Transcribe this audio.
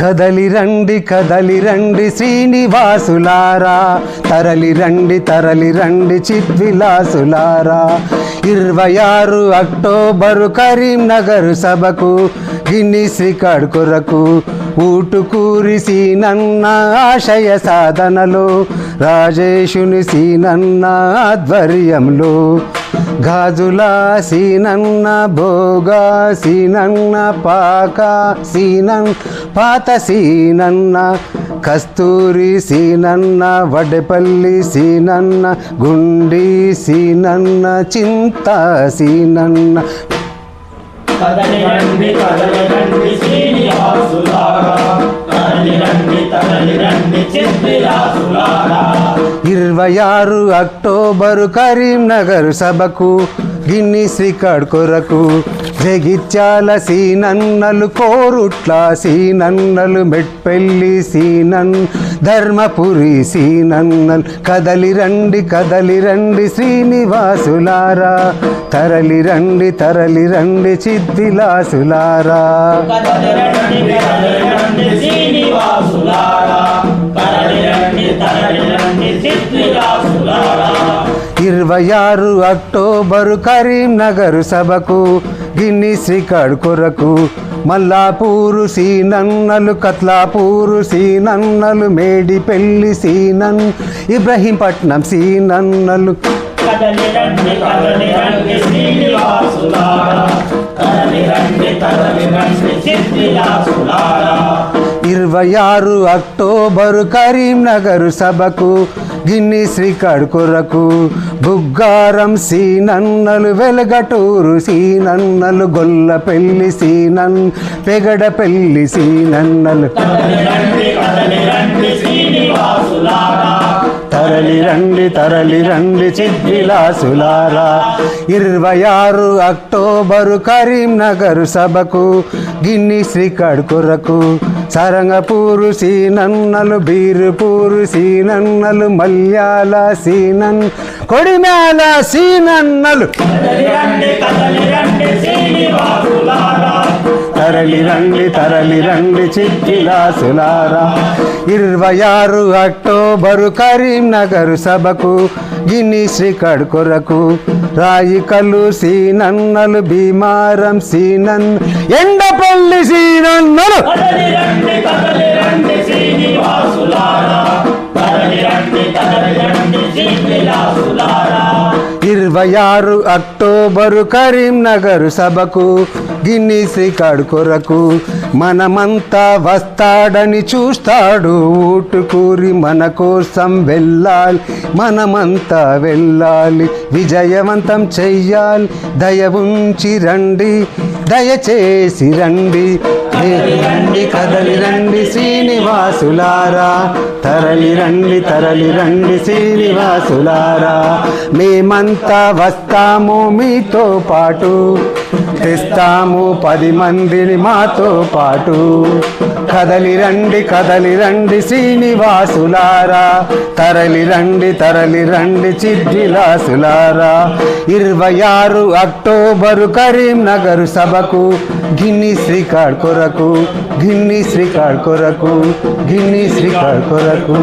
కదలి రండి కదలి రండి శ్రీనివాసులారా. తరలి రండి తరలి రండి చిద్విలాసులారా ఇరవై ఆరు అక్టోబరు కరీంనగర్ సభకు గిన్నిస్ రికార్డ్ కొరకు ఊటుకూరి సీనన్న ఆశయ సాధనలో రాజేషుని సీనన్న ఆధ్వర్యంలో. గాజుల సీనన్న భోగా సీనన్న పాక సీనన్ పాత సీనన్న కస్తూరి సీనన్న వడపల్లి సీనన్న గుండి సీనన్న చింత సీనన్న కదలి రండి కదలి రండి శ్రీనివాసులారా తరలి రండి తరలి రండి చిద్విలాసులారా ఇరవై ఆరు అక్టోబరు కరీంనగర్ సభకు గిన్నిస్ రికార్డ్ కొరకు. జగిత్యాల సీనన్నలు కోరుట్ల సీనన్నలు మెట్పెల్లి సీనన్ ధర్మపురి సీనన్నలు. కదలి రండి కదలి రండి శ్రీనివాసులారా. తరలి రండి తరలి రండి చిద్విలాసులారా శ్రీనివాసులారా. ఇరవై ఆరు అక్టోబరు కరీంనగర్ సభకు గిన్ని రికార్డ్ కొరకు మల్లాపూరు సీనన్నలు కత్లాపూరు సీనన్నలు మేడిపెల్లి సీనన్ ఇబ్రహీంపట్నం సీనన్నలు. ఇరవై ఆరు అక్టోబరు కరీంనగర్ సభకు గిన్ని రికార్డ్ కొరకు బుగ్గారం సీనన్నలు వెలగటూరు సీనన్నలు గొల్ల గొల్లపెల్లి సీనన్ పెగడ పెగడపెల్లి సీనన్నలు రండి తరలి రండి చిద్విలాసులారా. ఇరవై ఆరు అక్టోబరు కరీంనగర్ సభకు గిన్ని రికార్డ్ కొరకు సరంగపూరు సీనన్నలు బీరుపూరు సీనన్నలు మల్యాల సీనన్ కొడిమేళ సీనన్నలు. తరలి రండి తరలి రండి చిట్టిలాసులారా ఇరవై ఆరు అక్టోబరు కరీంనగర్ సభకు గిన్నిస్ శ్రీకడ్ కొరకు రాయికల్లు సీనన్నలు భీమారం సీనన్ ఎండపల్లి సీనన్నలు. ఇరవై ఆరు అక్టోబరు కరీంనగర్ సభకు గిన్నిస్ రికార్డ్ కొరకు మనమంతా వస్తాడని చూస్తాడు. ఊటుకూరి మన కోసం వెళ్ళాలి మనమంతా వెళ్ళాలి. విజయవంతం చెయ్యాలి దయ ఉంచి రండి దయచేసి రండి. రండి కదలి రండి శ్రీనివాసులారా. తరలి రండి తరలి రండి శ్రీనివాసులారా. మేమంతా వస్తాము మీతో పాటు. తెస్తాము పది మందిని మాతో పాటు. కదలి రండి కదలి రండి శ్రీనివాసులారా. తరలి రండి తరలి రండి చిద్విలాసులారా ఇరవై ఆరు అక్టోబరు కరీంనగర్ సభకు గిన్ని శ్రీకాడ్ కొరకు గిన్ని శ్రీకాడ్ కొరకు గిన్ని శ్రీకాడ్ కొరకు.